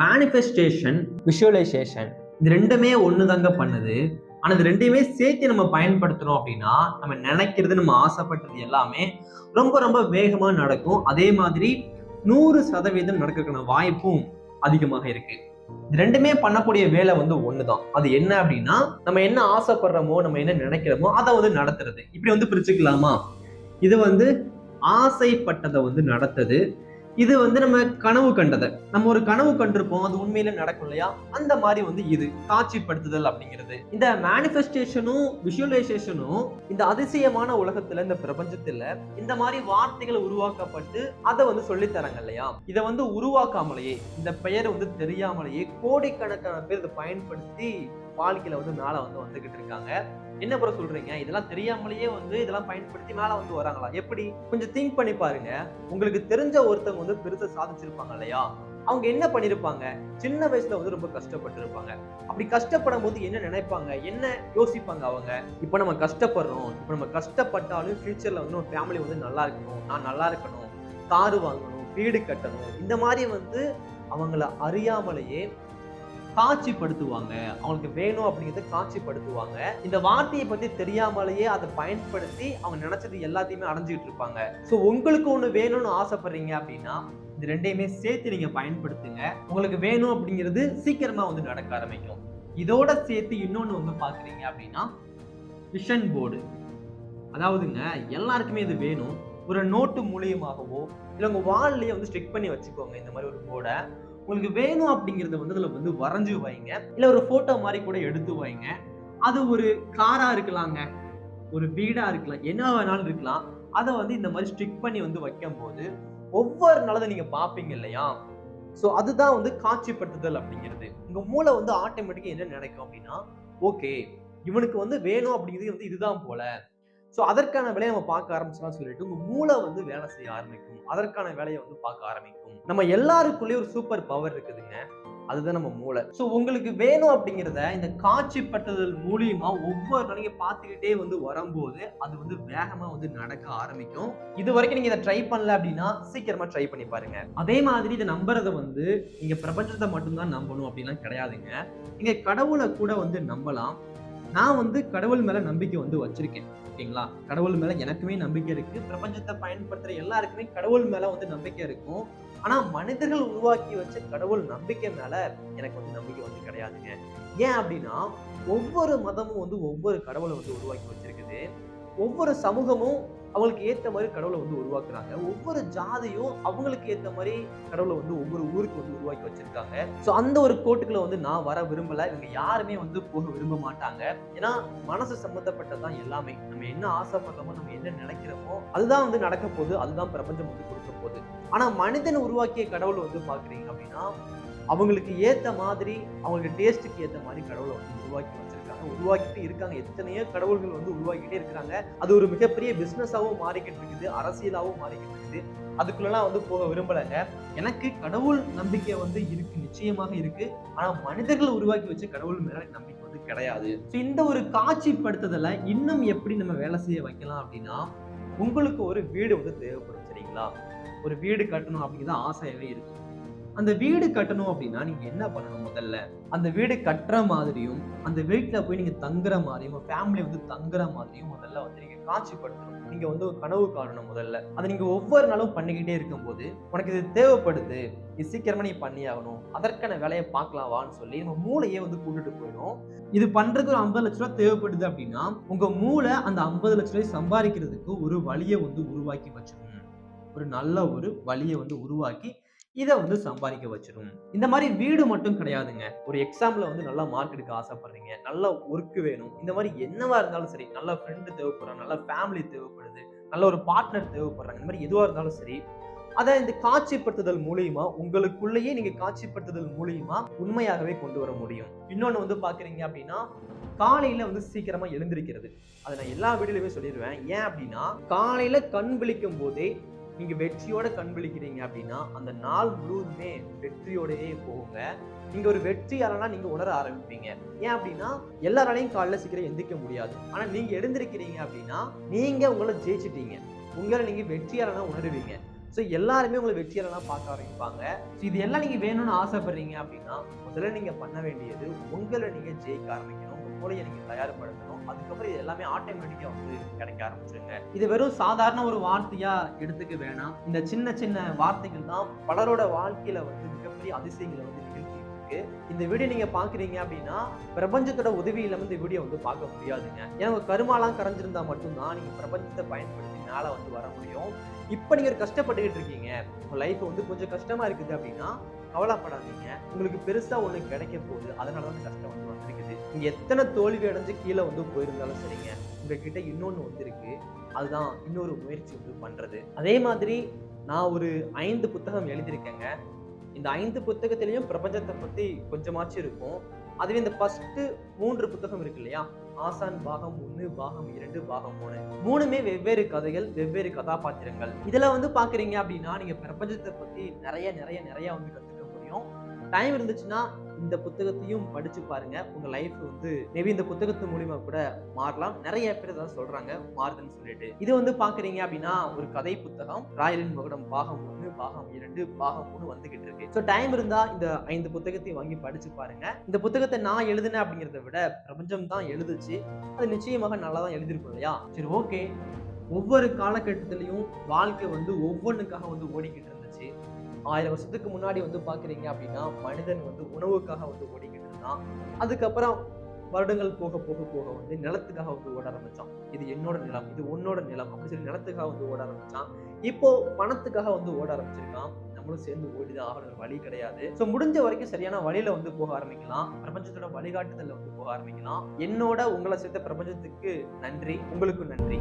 Manifestation visualisation இது ரெண்டுமே ஒன்று தாங்க பண்ணுது. ஆனால் இது ரெண்டையுமே சேர்த்து நம்ம பயன்படுத்துறோம் அப்படின்னா நம்ம நினைக்கிறது நம்ம ஆசைப்பட்டது எல்லாமே ரொம்ப ரொம்ப வேகமாக நடக்கும். அதே மாதிரி நூறு சதவீதம் நடக்கிறதுக்கான வாய்ப்பும் அதிகமாக இருக்கு. இது ரெண்டுமே பண்ணக்கூடிய வேலை வந்து ஒண்ணுதான். அது என்ன அப்படின்னா நம்ம என்ன ஆசைப்படுறோமோ நம்ம என்ன நினைக்கிறோமோ அதை வந்து நடத்துறது. இப்படி வந்து பிரிச்சுக்கலாமா? இது வந்து ஆசைப்பட்டதை வந்து நடத்துது. இது வந்து நம்ம கனவு கண்டதை. நம்ம ஒரு கனவு கண்டிருப்போம். அது உண்மையில நடக்கும் இல்லையா? அந்த மாதிரி வந்து இது காட்சிப்படுத்துதல் அப்படிங்கிறது. இந்த மேனிஃபெஸ்டேஷனும் விஷுவலைசேஷனும் இந்த அதிசயமான உலகத்துல இந்த பிரபஞ்சத்துல இந்த மாதிரி வார்த்தைகள் உருவாக்கப்பட்டு அதை வந்து சொல்லி தராங்க இல்லையா? இதை வந்து உருவாக்காமலேயே இந்த பெயர் வந்து தெரியாமலேயே கோடிக்கணக்கான பேர் இதை பயன்படுத்தி வாழ்க்கையில வந்து மேல வந்து வந்துகிட்டு இருக்காங்க. என்ன ப்ரோ சொல்றீங்க? இதெல்லாம் தெரியாமலேயே வந்து இதெல்லாம் பயன்படுத்தி மேல வந்து வராங்களா? எப்படி? கொஞ்சம் திங்க் பண்ணி பாருங்க. உங்களுக்கு தெரிஞ்ச ஒருத்தவங்க வந்து பெருசா சாதிச்சிருப்பாங்க இல்லையா? அவங்க என்ன பண்ணிருப்பாங்க? சின்ன வயசுல வந்து ரொம்ப கஷ்டப்பட்டு இருப்பாங்க அப்படி கஷ்டப்படும் போது என்ன நினைப்பாங்க? என்ன யோசிப்பாங்க அவங்க? இப்போ நம்ம கஷ்டப்படுறோம். இப்போ நம்ம கஷ்டப்பட்டாலும் ஃபியூச்சர்ல வந்து நம்ம ஃபேமிலி வந்து நல்லா இருக்கணும். நான் நல்லா இருக்கணும். காரு வாங்கணும். வீடு கட்டணும். இந்த மாதிரி வந்து அவங்கள அறியாமலேயே காட்சிப்படுத்துவாங்க. அவங்களுக்கு வேணும் அப்படிங்கறத காட்சிப்படுத்துவாங்க. இந்த வார்த்தையை பத்தி தெரியாமலேயே அதை பயன்படுத்தி அவங்க நினைச்சது எல்லாத்தையுமே அடைஞ்சிட்டு இருப்பாங்க. ஸோ உங்களுக்கு ஒண்ணு வேணும்னு ஆசைப்படுறீங்க அப்படின்னா இது ரெண்டையுமே சேர்த்து நீங்க பயன்படுத்துங்க. உங்களுக்கு வேணும் அப்படிங்கிறது சீக்கிரமா வந்து நடக்க ஆரம்பிக்கும். இதோட சேர்த்து இன்னொன்று வந்து பார்க்குறீங்க அப்படின்னா விஷன் போர்டு அதாவதுங்க எல்லாருக்குமே இது வேணும். ஒரு நோட்டு மூலியமாகவோ இல்லை உங்கள் வால்லையே வந்து ஸ்டிக் பண்ணி வச்சுக்கோங்க. இந்த மாதிரி ஒரு போர்டை உங்களுக்கு வேணும் அப்படிங்கிறத வந்து அதில் வந்து வரைஞ்சு வைங்க. இல்லை ஒரு ஃபோட்டோ மாதிரி கூட எடுத்து வைங்க. அது ஒரு காராக இருக்கலாங்க. ஒரு வீடாக இருக்கலாம். என்ன வேணாலும் இருக்கலாம். அதை வந்து இந்த மாதிரி ஸ்டிக் பண்ணி வந்து வைக்கும் போது ஒவ்வொரு நாளும் நீங்கள் பார்ப்பீங்க இல்லையா? ஸோ அதுதான் வந்து காட்சிப்படுத்துதல் அப்படிங்கிறது. உங்கள் மூளை வந்து ஆட்டோமேட்டிக்காக என்ன நினைக்கும் அப்படின்னா ஓகே இவனுக்கு வந்து வேணும் அப்படிங்கிறது வந்து இதுதான் போல. ஸோ அதற்கான வேலையை நம்ம பார்க்க ஆரம்பிச்சோம்னு சொல்லிட்டு உங்க மூளை வந்து வேலை செய்ய ஆரம்பிக்கும். அதற்கான வேலையை வந்து பார்க்க ஆரம்பிக்கும். நம்ம எல்லாருக்குள்ளேயும் ஒரு சூப்பர் பவர் இருக்குதுங்க. அதுதான் நம்ம மூளை. ஸோ உங்களுக்கு வேணும் அப்படிங்கிறத இந்த காட்சிப்படுத்துதல் மூலியமா ஒவ்வொரு நாளைக்கு பார்த்துக்கிட்டே வந்து வரும்போது அது வந்து வேகமா வந்து நடக்க ஆரம்பிக்கும். இது வரைக்கும் நீங்க இதை ட்ரை பண்ணல அப்படின்னா சீக்கிரமா ட்ரை பண்ணி பாருங்க. அதே மாதிரி இதை நம்புறத வந்து நீங்க பிரபஞ்சத்தை மட்டும்தான் நம்பணும் அப்படின்லாம் கிடையாதுங்க. நீங்க கடவுளை கூட வந்து நம்பலாம். நான் வந்து கடவுள் மேல நம்பிக்கை வந்து வச்சிருக்கேன். ஓகேங்களா? கடவுள் மேல எனக்குமே நம்பிக்கை இருக்கு. பிரபஞ்சத்தை பயன்படுத்துற எல்லாருக்குமே கடவுள் மேல வந்து நம்பிக்கை இருக்கும். ஆனா மனிதர்கள் உருவாக்கி வச்ச கடவுள் நம்பிக்கை மேல எனக்கு வந்து நம்பிக்கை வந்து கிடையாதுங்க. ஏன் அப்படின்னா ஒவ்வொரு மதமும் வந்து ஒவ்வொரு கடவுளை வந்து உருவாக்கி வச்சிருக்குது. ஒவ்வொரு சமூகமும் அவங்களுக்கு ஏற்ற மாதிரி கடவுளை வந்து உருவாக்குறாங்க. ஒவ்வொரு ஜாதியும் அவங்களுக்கு ஏற்ற மாதிரி கடவுளை வந்து ஒவ்வொரு ஊருக்கு வந்து உருவாக்கி வச்சிருக்காங்க. ஸோ அந்த ஒரு கோட்டுக்குள்ள வந்து நான் வர விரும்பல. இவங்க யாருமே வந்து போக விரும்ப மாட்டாங்க. ஏன்னா மனசு சம்பந்தப்பட்டதான் எல்லாமே. நம்ம என்ன ஆசைப்படுறோமோ நம்ம என்ன நினைக்கிறோமோ அதுதான் வந்து நடக்க போகுது. அதுதான் பிரபஞ்சம் வந்து கொடுக்க போகுது. ஆனா மனிதன் உருவாக்கிய கடவுளை வந்து பாக்குறீங்க அப்படின்னா அவங்களுக்கு ஏற்ற மாதிரி அவங்களுக்கு டேஸ்ட்டுக்கு ஏற்ற மாதிரி கடவுளை வந்து உருவாக்கி வச்சிருக்காங்க. உருவாக்கிட்டு இருக்காங்க. எத்தனையோ கடவுள்கள் வந்து உருவாக்கிட்டே இருக்காங்க அது ஒரு மிகப்பெரிய பிஸ்னஸாகவும் மாறிக்கிட்டு இருக்குது. அரசியலாகவும் மாறிக்கிட்டு இருக்குது. அதுக்குள்ளலாம் வந்து போக விரும்பலைங்க. எனக்கு கடவுள் நம்பிக்கை வந்து இருக்கு. நிச்சயமாக இருக்கு. ஆனா மனிதர்கள் உருவாக்கி வச்ச கடவுள் மேல நம்பிக்கை வந்து கிடையாது. ஸோ இந்த ஒரு காட்சிப்படுத்துதல இன்னும் எப்படி நம்ம வேலை செய்ய வைக்கலாம் அப்படின்னா உங்களுக்கு ஒரு வீடு வந்து தேவைப்படும். சரிங்களா? ஒரு வீடு கட்டணும் அப்படிங்கிறது ஆசையாகவே இருக்கும் அந்த வீடு கட்டணும் அப்படின்னா நீங்க என்ன பண்ணணும் முதல்ல? அந்த வீடு கட்டுற மாதிரியும் அந்த வீட்டுல போய் நீங்க தங்குற மாதிரியும் ஃபேமிலி வந்து தங்குற மாதிரியும் முதல்ல வந்து நீங்க காட்சிப்படுத்தணும். நீங்க வந்து ஒரு கனவு காணணும் முதல்ல. அதை நீங்க ஒவ்வொரு நாளும் பண்ணிக்கிட்டே இருக்கும்போது உனக்கு இது தேவைப்படுது இது சீக்கிரமா நீ பண்ணி ஆகணும் அதற்கான வேலையை பார்க்கலாம் வான்னு சொல்லி நம்ம மூளையே வந்து கூட்டிட்டு போயிடும். இது பண்றதுக்கு ஒரு ஐம்பது லட்ச ரூபா தேவைப்படுது அப்படின்னா உங்க மூளை அந்த ஐம்பது லட்ச ரூபாய் சம்பாதிக்கிறதுக்கு ஒரு வழியை வந்து உருவாக்கி வச்சுக்கணும் ஒரு நல்ல ஒரு வழியை வந்து உருவாக்கி இதை வந்து சம்பாதிக்க வச்சிடும் இந்த மாதிரி வீடு மட்டும் கிடையாதுங்க. ஒரு எக்ஸாம்ல வந்து நல்லா மார்க் எடுக்க ஆசைப்படுறீங்க. நல்ல ஒர்க் வேணும். இந்த மாதிரி என்னவா இருந்தாலும் சரி நல்ல ஃப்ரெண்டு தேவைப்படுறாங்க நல்ல ஃபேமிலி தேவைப்படுது நல்ல ஒரு பார்ட்னர் தேவைப்படுறாங்க இந்த மாதிரி எதுவாக இருந்தாலும் சரி அதை இந்த காட்சிப்படுத்துதல் மூலியமா உங்களுக்குள்ளேயே நீங்க காட்சிப்படுத்துதல் மூலியமா உண்மையாகவே கொண்டு வர முடியும். இன்னொன்னு வந்து பாக்குறீங்க அப்படின்னா காலையில வந்து சீக்கிரமா எழுந்திருக்கிறது. அதை நான் எல்லா வீடியோலையுமே சொல்லிடுவேன் ஏன் அப்படின்னா காலையில கண் விழிக்கும் போதே நீங்க வெற்றியோட கண் விழிக்கிறீங்க அப்படின்னா அந்த நாள் முழுவதுமே வெற்றியோடயே போகுங்க நீங்க ஒரு வெற்றியாளனா நீங்க உணர ஆரம்பிப்பீங்க. ஏன் அப்படின்னா எல்லாராலையும் காலைல சீக்கிரம் எந்திரிக்க முடியாது. ஆனா நீங்க எழுந்திருக்கிறீங்க அப்படின்னா நீங்க உங்களை ஜெயிச்சிட்டீங்க. உங்களை நீங்க வெற்றியாளனா உணருவீங்க. ஸோ எல்லாருமே உங்களை வெற்றியாளனா பார்க்க ஆரம்பிப்பாங்க. ஸோ இது எல்லாம் நீங்க வேணும்னு ஆசைப்படுறீங்க அப்படின்னா முதல்ல நீங்க பண்ண வேண்டியது உங்களை நீங்க ஜெயிக்க ஆரம்பிக்கணும். மூளையை நீங்க தயார்படுத்தணும். அதுக்கப்புறம் இது எல்லாமே ஆட்டோமேட்டிக்கா வந்து கிடைக்க ஆரம்பிச்சிருங்க. இது வெறும் சாதாரண ஒரு வார்த்தையா எடுத்துக்க வேணாம். இந்த சின்ன சின்ன வார்த்தைகள் தான் பலரோட வாழ்க்கையில வந்து மிகப்பெரிய அதிசயங்களை வந்து இருக்கு இந்த வீடியோ நீங்க பாக்குறீங்க அப்படின்னா பிரபஞ்சத்தோட உதவியில வந்து இந்த வீடியோ வந்து பார்க்க முடியாதுங்க. ஏன்னா கருமாலாம் கரைஞ்சிருந்தா மட்டும்தான் நீங்க பிரபஞ்சத்தை பயன்படுத்தி மேல வந்து வர முடியும். இப்ப நீங்க கஷ்டப்பட்டுக்கிட்டு இருக்கீங்க. உங்க லைஃப் வந்து கொஞ்சம் கஷ்டமா இருக்குது அப்படின்னா கவலைப்படாதீங்க. உங்களுக்கு பெருசா ஒண்ணு கிடைக்க போகுது. அதனால தான் கஷ்டம் வந்து வந்திருக்குது. நீங்க எத்தனை தோல்வி அடைஞ்சு கீழே வந்து போயிருந்தாலும் சரிங்க. உங்ககிட்ட இன்னொன்னு வந்துருக்கு. அதுதான் இன்னொரு முயற்சி வந்து பண்றது. அதே மாதிரி நான் ஒரு ஐந்து புத்தகம் எழுதியிருக்கேங்க. இந்த ஐந்து புத்தகத்திலையும் பிரபஞ்சத்தை பத்தி கொஞ்சமாச்சும் இருக்கும். அதுவே இந்த ஃபர்ஸ்ட் மூன்று புத்தகம் இருக்கு இல்லையா? ஆசான் பாகம் ஒன்று பாகம் இரண்டு பாகம் மூணு. மூணுமே வெவ்வேறு கதைகள் வெவ்வேறு கதாபாத்திரங்கள். இதுல வந்து பாக்குறீங்க அப்படின்னா நீங்க பிரபஞ்சத்தை பத்தி நிறைய நிறைய நிறைய வந்து கத்துக்க முடியும். டைம் இருந்துச்சுன்னா இந்த புத்தகத்தையும் படிச்சு பாருங்க. உங்க லைஃப் வந்து மேபி இந்த புத்தகத்து மூலியமா கூட மாறலாம். நிறைய பேர் தான் சொல்றாங்க மாறுதுன்னு சொல்லிட்டு. இது வந்து பாக்குறீங்க அப்படின்னா ஒரு கதை புத்தகம் ராயலின் மகுடம் பாகம் ஒன்று பாகம் இரண்டு பாகம் மூணு வந்துகிட்டு இருக்கு. ஸோ டைம் இருந்தா இந்த ஐந்து புத்தகத்தையும் வாங்கி படிச்சு பாருங்க. இந்த புத்தகத்தை நான் எழுதினேன் அப்படிங்கிறத விட பிரபஞ்சம் தான் எழுதுச்சு. அது நிச்சயமாக நல்லா தான் எழுதியிருக்கும் இல்லையா? சரி ஓகே ஒவ்வொரு காலகட்டத்திலையும் வாழ்க்கை வந்து ஒவ்வொன்றுக்காக வந்து ஓடிக்கிட்டு இருந்துச்சு. ஆயிரம் வருஷத்துக்கு முன்னாடி வந்து பார்க்குறீங்க அப்படின்னா மனிதன் வந்து உணவுக்காக வந்து ஓடிக்கிட்டு இருந்தான். அதுக்கப்புறம் வருடங்கள் போக போக போக வந்து நிலத்துக்காக வந்து ஓட ஆரம்பிச்சான். இது என்னோட நிலம் இது உன்னோட நிலம் அப்படி சொல்லி நிலத்துக்காக வந்து ஓட ஆரம்பிச்சான். இப்போ பணத்துக்காக வந்து ஓட ஆரம்பிச்சிருக்கான். நம்மளும் சேர்ந்து ஓடிதான் ஆகணும் வழி கிடையாது. ஸோ முடிஞ்ச வரைக்கும் சரியான வழியில வந்து போக ஆரம்பிக்கலாம். பிரபஞ்சத்தோட வழிகாட்டுதலில் வந்து போக ஆரம்பிக்கலாம். என்னோட உங்களை சேர்த்த பிரபஞ்சத்துக்கு நன்றி. உங்களுக்கு நன்றி.